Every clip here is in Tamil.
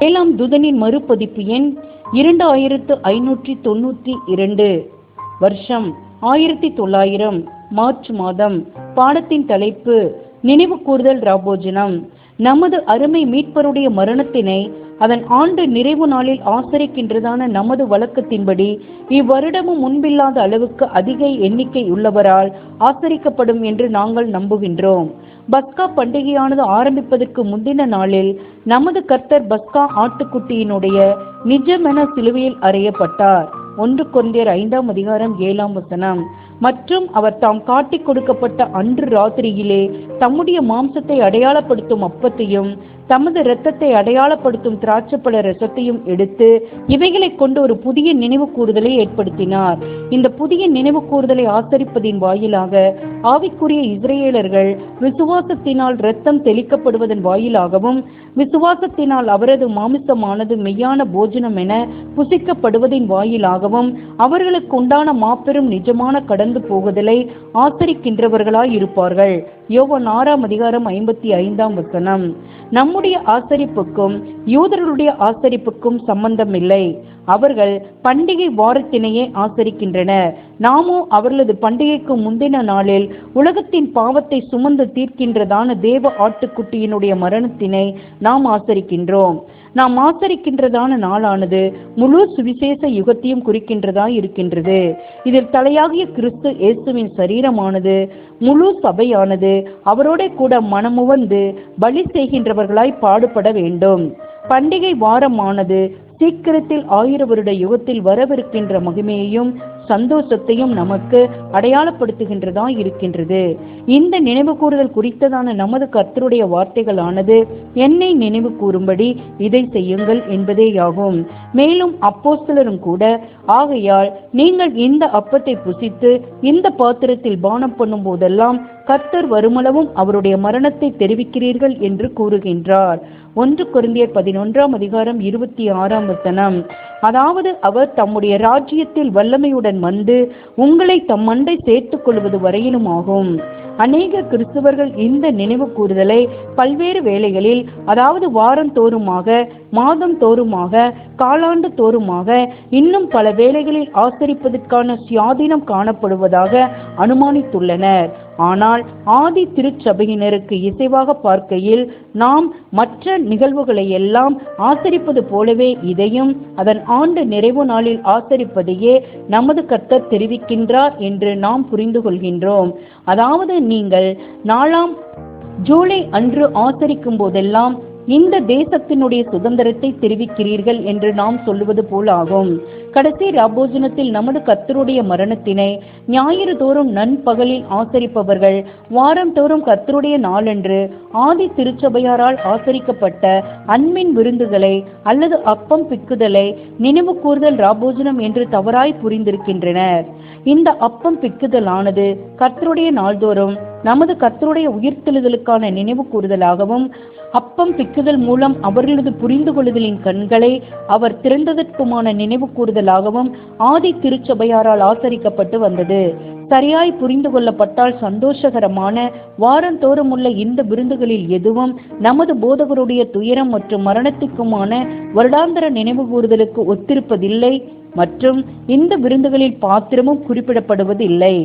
ஏழாம் தூதனின் மறுபதிப்பு எண் இரண்டு ஆயிரத்து ஐநூற்றி தொண்ணூற்றி இரண்டு. வருஷம் ஆயிரத்தி தொள்ளாயிரம். மார்ச் மாதம் பாடத்தின் தலைப்பு நினைவு கூறுதல் ராபோஜனம். நமது அருமை மீட்பருடைய மரணத்தினை அதன் ஆண்டு நிறைவு நாளில் ஆசரிக்கின்றதான நமது வழக்கத்தின்படி இவ்வருடமும் முன்பில்லாத அளவுக்கு அதிக எண்ணிக்கை உள்ளவரால் ஆசரிக்கப்படும் என்று நாங்கள் நம்புகின்றோம். பஸ்கா பண்டிகையானது ஆரம்பிப்பதற்கு முந்தின நாளில் நமது கர்த்தர் பஸ்கா ஆட்டுக்குட்டியினுடைய நிஜமென சிலுவையில் அறையப்பட்டார். ஒன்று கொந்தியர் ஐந்தாம் அதிகாரம் ஏழாம் வசனம். மற்றும் அவர் தாம் காட்டிக் கொடுக்கப்பட்ட அன்று ராத்திரியிலே தம்முடைய மாம்சத்தை அடையாளப்படுத்தும் அப்பத்தையும் தமது இரத்தத்தை அடையாளப்படுத்தும் திராட்சப்பழ ரசத்தையும் எடுத்து இவைகளை கொண்டு ஒரு புதிய நினைவு கூறுதலை ஏற்படுத்தினார். இந்த புதிய நினைவு கூறுதலை ஆசரிப்பதின் வாயிலாக ஆவிக்குரிய இஸ்ரேலர்கள் விசுவாசத்தினால் இரத்தம் தெளிக்கப்படுவதன் வாயிலாகவும் விசுவாசத்தினால் அவரது மாமிசமானது மெய்யான போஜனம் என புசிக்கப்படுவதின் வாயிலாகவும் அவர்களுக்கு உண்டான மாபெரும் நிஜமான கடந்து போகுதலை ஆசரிக்கின்றவர்களாய் இருப்பார்கள் யோவன் ஆறாம் அதிகாரம் ஐம்பத்தி ஐந்தாம் வசனம். நம்முடைய ஆசரிப்புக்கும் யூதர்களுடைய ஆசரிப்புக்கும் சம்பந்தம் இல்லை அவர்கள் பண்டிகை வாரத்தினையே ஆசரிக்கின்றனர். நாமோ அவர்களது பண்டிகைக்கு முந்தின நாளில் உலகத்தின் பாவத்தை சுமந்து தீர்க்கின்றதான தேவ ஆட்டுக்குட்டியினுடைய மரணத்தினை நாம் ஆசரிக்கின்றோம். நாம் ஆசரிக்கின்றதான நாளானது முழு சுவிசேஷ யுகத்தையும் குறிக்கின்றதாய் இருக்கின்றது. இதில் தலையாகிய கிறிஸ்து இயேசுவின் சரீரமானது முழு சபையானது அவரோட கூட மனமுவந்து பலி செய்கின்றவர்களாய் பாடுபட வேண்டும். பண்டிகை வாரமானது சீக்கிரத்தில் ஆயிர வருட யுகத்தில் வரவிருக்கின்ற மகிமையையும் சந்தோஷத்தையும் நமக்கு அடையாளப்படுத்துகின்றதா இருக்கின்றது. இந்த நினைவு கூறுதல் குறித்ததான நமது கர்த்தருடைய வார்த்தைகளானது என்னை நினைவு கூறும்படி இதை செய்யுங்கள் என்பதேயாகும். மேலும் அப்போஸ்தலரும் கூட ஆகையால் நீங்கள் இந்த அப்பத்தை புசித்து இந்த பாத்திரத்தில் பானம் பண்ணும் போதெல்லாம் கர்த்தர் வருமளவும் அவருடைய மரணத்தை தெரிவிக்கிறீர்கள் என்று கூறுகின்றார். ஒன்று குருந்தியர் பதினொன்றாம் அதிகாரம் இருபத்தி ஆறாம் வசனம். அதாவது அவர் தம்முடைய ராஜ்யத்தில் வல்லமையுடன் வந்து உங்களை தம் மண்டை சேர்த்துக் கொள்வது வரையிலும் ஆகும். அநேக கிறிஸ்துவர்கள் இந்த நினைவு கூறுதலை பல்வேறு வேளைகளில் அதாவது வாரம் தோறுமாக மாதம் தோறுமாக காலாண்டு தோறுமாக இன்னும் பல வேளைகளில் ஆசரிப்பதற்கான சுயாதீனம் காணப்படுவதாக அனுமானித்துள்ளனர். ஆனால் ஆதி திருச்சபையினருக்கு இசைவாக பார்க்கையில் நாம் மற்ற நிகழ்வுகளை எல்லாம் ஆசரிப்பது போலவே இதையும் அதன் ஆண்டு நிறைவு நாளில் ஆசரிப்பதையே நமது கர்த்தர் தெரிவிக்கின்றார் என்று நாம் புரிந்து கொள்கின்றோம். அதாவது நீங்கள் நாலாம் ஜூலை அன்று ஆசரிக்கும் போதெல்லாம் இந்த தேசத்தினுடைய சுதந்திரத்தை தெரிவிக்கிறீர்கள் என்று நாம் சொல்லுவது போலாகும். கடைசி ராபோஜனத்தில் நமது கத்தருடைய மரணத்தினை ஞாயிறு தோறும் நண்பகலில் ஆசரிப்பவர்கள் வாரம் தோறும் கர்த்தருடைய நாளன்று ஆதி திருச்சபையாரால் ஆசரிக்கப்பட்ட அன்பின் விருந்துகளை அல்லது அப்பம் பிக்குதலை நினைவு கூறுதல் ராபோஜனம் என்று தவறாய் புரிந்திருக்கின்றனர். இந்த அப்பம் பிக்குதலானது கர்த்தருடைய நாள்தோறும் நமது கர்த்தருடைய உயிர்த்தெழுதலுக்கான நினைவு கூறுதலாகவும் அப்பம் பிக்குதல் மூலம் அவர்களது புரிந்து கொள்ளுதலின் கண்களை அவர் திறந்ததற்குமான நினைவு கூறுதலாகவும் ஆதி திருச்சபையாரால் ஆசரிக்கப்பட்டு வந்தது. சரியாய் புரிந்து கொள்ளப்பட்டால் சந்தோஷகரமான வாரந்தோறும் உள்ள இந்த விருந்துகளில் எதுவும் நமது போதகருடைய துயரம் மற்றும் மரணத்துக்குமான வருடாந்திர நினைவு கூறுதலுக்கு ஒத்திருப்பதில்லை மற்றும் இந்த விருந்துகளில் பாத்திரமும் குறிப்பிடப்படுவதில்லை.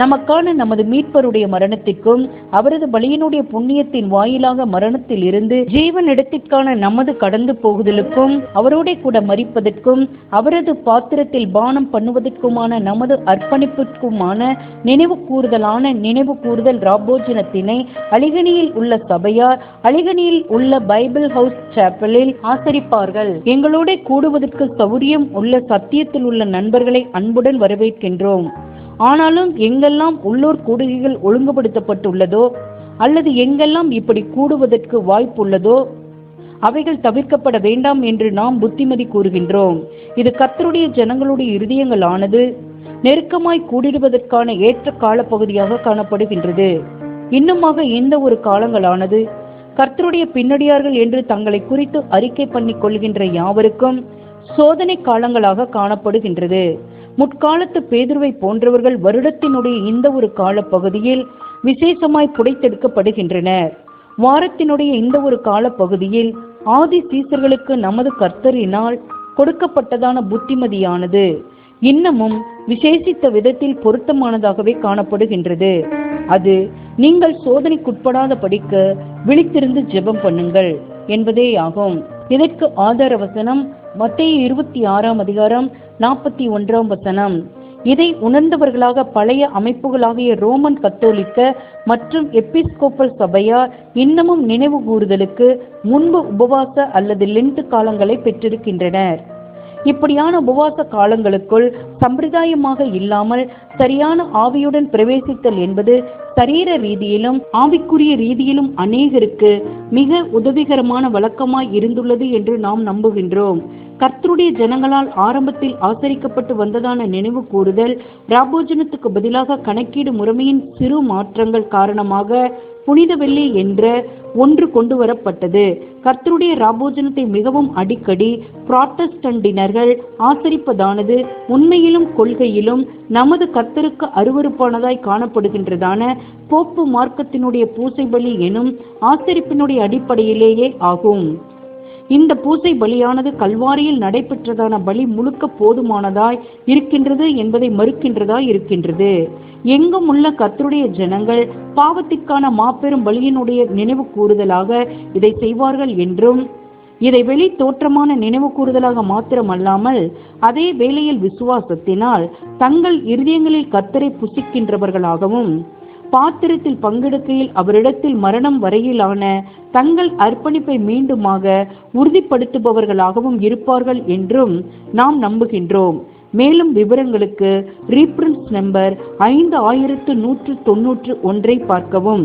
நமக்கான நமது மீட்பருடைய மரணத்திற்கும் அவரது பலியினுடைய புண்ணியத்தின் வாயிலாக மரணத்தில் இருந்து ஜீவன் இடத்திற்கான நமது கடந்து போகுதலுக்கும் அவரோட கூட மறிப்பதற்கும் அவரது பாத்திரத்தில் பானம் பண்ணுவதற்குமான நமது அர்ப்பணிப்புக்குமான நினைவு கூறுதலான நினைவு கூறுதல் ராபோஜனத்தினை அலிகனியில் உள்ள சபையார் அலிகனியில் உள்ள பைபிள் ஹவுஸ் சாப்பலில் ஆசரிப்பார்கள். எங்களோட கூடுவதற்கு சௌரியம் உள்ள சத்தியத்தில் உள்ள நண்பர்களை அன்புடன் வரவேற்கின்றோம். ஆனாலும் எங்கெல்லாம் உள்ளூர் கூடுகைகள் ஒழுங்குபடுத்தப்பட்டுள்ளதோ அல்லது எங்கெல்லாம் இப்படி கூடுவதற்கு வாய்ப்புள்ளதோ அவைகள் தவிர்க்கப்பட வேண்டாம் என்று நாம் புத்திமதி கூறுகின்றோம். இது கர்த்தருடைய ஜனங்களுடைய இருதயங்களானது நெருக்கமாய் கூடிடுவதற்கான ஏற்ற காலப்பகுதியாக காணப்படுகின்றது. இன்னுமாக எந்த ஒரு காலங்களானது கர்த்தருடைய பின்னடியார்கள் என்று தங்களை குறித்து அறிக்கை பண்ணிக் கொள்கின்ற யாவருக்கும் சோதனை காலங்களாக காணப்படுகின்றது. முற்காலத்து பேதுருவை போன்றவர்கள் வருடத்தினுடைய இந்த ஒரு காலப்பகுதியில் விசேஷமாய் புடைத்தெடுக்கப்படுகின்றனர். வாரத்தினுடைய இந்த ஒரு காலப்பகுதியில் ஆதி சீசர்களுக்கு நமது கர்த்தரினால் கொடுக்கப்பட்டதான புத்திமதியானது. இன்னமும் விசேஷித்த விதத்தில் பொருத்தமானதாகவே காணப்படுகின்றது. அது நீங்கள் சோதனைக்குட்படாத படிக்க விழித்திருந்து ஜெபம் பண்ணுங்கள் என்பதேயாகும். இதற்கு ஆதார வசனம் மத்திய இருபத்தி ஆறாம் அதிகாரம் நாற்பத்தி ஒன்றாம் வசனம். இதை உணர்ந்தவர்களாக பழைய அமைப்புகளாகிய ரோமன் கத்தோலிக்க மற்றும் எபிஸ்கோப்பல் சபையார் இன்னமும் நினைவு கூறுதலுக்கு முன்பு உபவாச அல்லது லென்ட் காலங்களை பெற்றிருக்கின்றனர். இப்படியான உபவாச காலங்களுக்குள் சம்பிரதாயமாக இல்லாமல் சரியான ஆவியுடன் பிரவேசித்தல் என்பது சரீர ரீதியிலும் ஆவிக்குரிய ரீதியிலும் அநேகருக்கு மிக உதவிகரமான வழக்கமாய் இருந்துள்ளது என்று நாம் நம்புகின்றோம். கர்த்தருடைய ஜனங்களால் ஆரம்பத்தில் ஆசரிக்கப்பட்டு வந்ததான நினைவு கூறுதல் ராபோஜனத்துக்கு பதிலாக கணக்கீடு முறைமையின் சிறு மாற்றங்கள் காரணமாக புனித வெள்ளி என்ற ஒன்று கொண்டு வரப்பட்டது கர்த்தருடைய ராபோஜனத்தை மிகவும் அடிக்கடி புராட்டஸ்டண்டினர்கள் ஆசரிப்பதானது உண்மையிலும் கொள்கையிலும் நமது கர்த்தருக்கு அருவருப்பானதாய் காணப்படுகின்றதான போப்பு மார்க்கத்தினுடைய பூசை பலி எனும் ஆசரிப்பினுடைய அடிப்படையிலேயே ஆகும். இந்த பூசை பலியானது கல்வாரியில் நடைபெற்றதான பலி முழுக்க போதுமானதாய் இருக்கின்றது என்பதை மறுக்கின்றதாய் இருக்கின்றது. எங்கும் உள்ள கத்தருடைய ஜனங்கள் பாவத்திற்கான மாபெரும் பலியினுடைய நினைவு கூறுதலாக இதை செய்வார்கள் என்றும் இதை வெளி தோற்றமான நினைவு கூறுதலாக மாத்திரமல்லாமல் அதே வேளையில் விசுவாசத்தினால் தங்கள் இருதயங்களில் கத்தரை புசிக்கின்றவர்களாகவும் பாத்திரத்தில் பங்கெடுக்கையில் அவரிடத்தில் மரணம் வரையிலான தங்கள் அர்ப்பணிப்பை மீண்டுமாக உறுதிப்படுத்துபவர்களாகவும் இருப்பார்கள் என்றும் நாம் நம்புகின்றோம். மேலும் விவரங்களுக்கு ரீப்ரன்ஸ் நம்பர் ஐந்து ஆயிரத்து நூற்று தொன்னூற்று ஒன்றை பார்க்கவும்.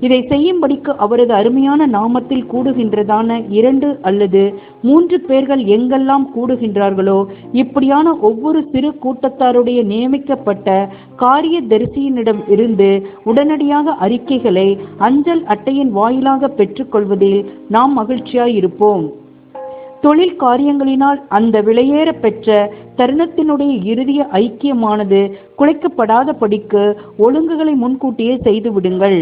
இதை செய்யும்படிக்கு அவரது அருமையான நாமத்தில் கூடுகின்றதான இரண்டு அல்லது மூன்று பேர்கள் எங்கெல்லாம் கூடுகின்றார்களோ இப்படியான ஒவ்வொரு சிறு கூட்டத்தாருடைய நியமிக்கப்பட்ட காரிய தரிசியினிடம் இருந்து உடனடியாக அறிக்கைகளை அஞ்சல் அட்டையின் வாயிலாக பெற்றுக்கொள்வதில் நாம் மகிழ்ச்சியாயிருப்போம். தொழில் காரியங்களினால் அந்த விலையேற பெற்ற தருணத்தினுடைய இறுதிய ஐக்கியமானது குலைக்கப்படாத படிக்கு ஒழுங்குகளை முன்கூட்டியே செய்துவிடுங்கள்.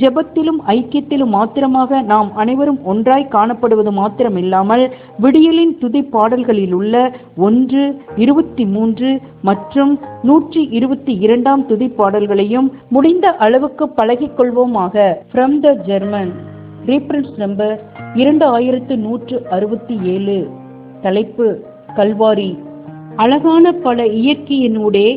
ஜெபத்திலும் ஐக்கியத்திலும் மாத்திரமாக நாம் அனைவரும் ஒன்றாய் காணப்படுவது மாத்திரமில்லாமல் விடியலின் துதி பாடல்களில் உள்ள ஒன்று இருபத்தி மூன்று மற்றும் நூற்றி இருபத்தி இரண்டாம் துதி பாடல்களையும் முடிந்த அளவுக்கு பழகிக் கொள்வோமாக. From the German reference number இரண்டு ஆயிரத்து நூற்று அறுபத்தி ஏழு. தலைப்பு கல்வாரி. அழகான பல இயற்கையினூடே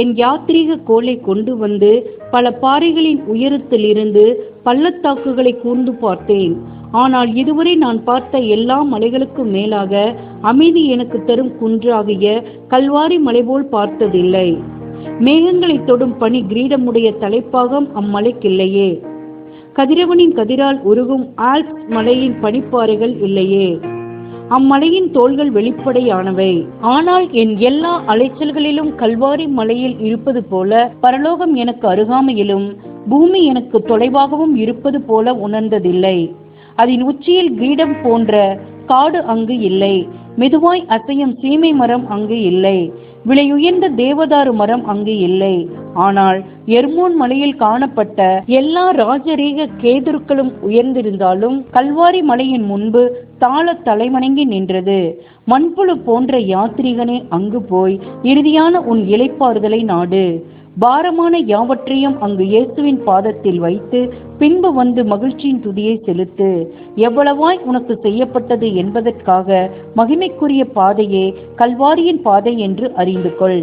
என் யாத்ரீக கோலை கொண்டு வந்து பல பாறைகளின் உயரத்திலிருந்து பள்ளத்தாக்குகளை கூர்ந்து பார்த்தேன். ஆனால் இதுவரை நான் பார்த்த எல்லா மலைகளுக்கும் மேலாக அமைதி எனக்கு தரும் குன்றாகிய கல்வாரி மலை போல் பார்த்ததில்லை. மேகங்களை தொடும் பனி கிரீடமுடைய தலைப்பாகம் அம்மலைக்கில்லையே. கதிரவனின் கதிரால் உருகும் ஆல்ப்ஸ் மலையின் பனிப்பாறைகள் இல்லையே. அம்மலையின் தோள்கள் வெளிப்படையானவை. ஆனால் என் எல்லா அலைச்சல்களிலும் கல்வாரி மலையில் இருப்பது போல பரலோகம் எனக்கு அருகாமையிலும் பூமி எனக்கு தொலைவாகவும் இருப்பது போல உணர்ந்ததில்லை. அதன் உச்சியில் கிரீடம் போன்ற காடு அங்கு இல்லை. மெதுவாய் அசையும் சீமை மரம் அங்கு இல்லை. விலையுயர்ந்த தேவதாரு மரம் அங்கு இல்லை. ஆனால் எர்மோன் மலையில் காணப்பட்ட எல்லா ராஜரீக கேதுருக்களும் உயர்ந்திருந்தாலும் கல்வாரி மலையின் முன்பு தாள தலைவணங்கி நின்றது. மண்புழு போன்ற யாத்திரிகனே அங்கு போய் இறுதியான உன் இலைப்பாறுதலை நாடு. பாரமான யாவற்றையும் அங்கு இயேசுவின் பாதத்தில் வைத்து பின்பு வந்து மகிழ்ச்சியின் துதியை செலுத்து. எவ்வளவாய் உனக்கு செய்யப்பட்டது என்பதற்காக மகிமைக்குரிய பாதையே கல்வாரியின் பாதை என்று அறிந்து கொள்.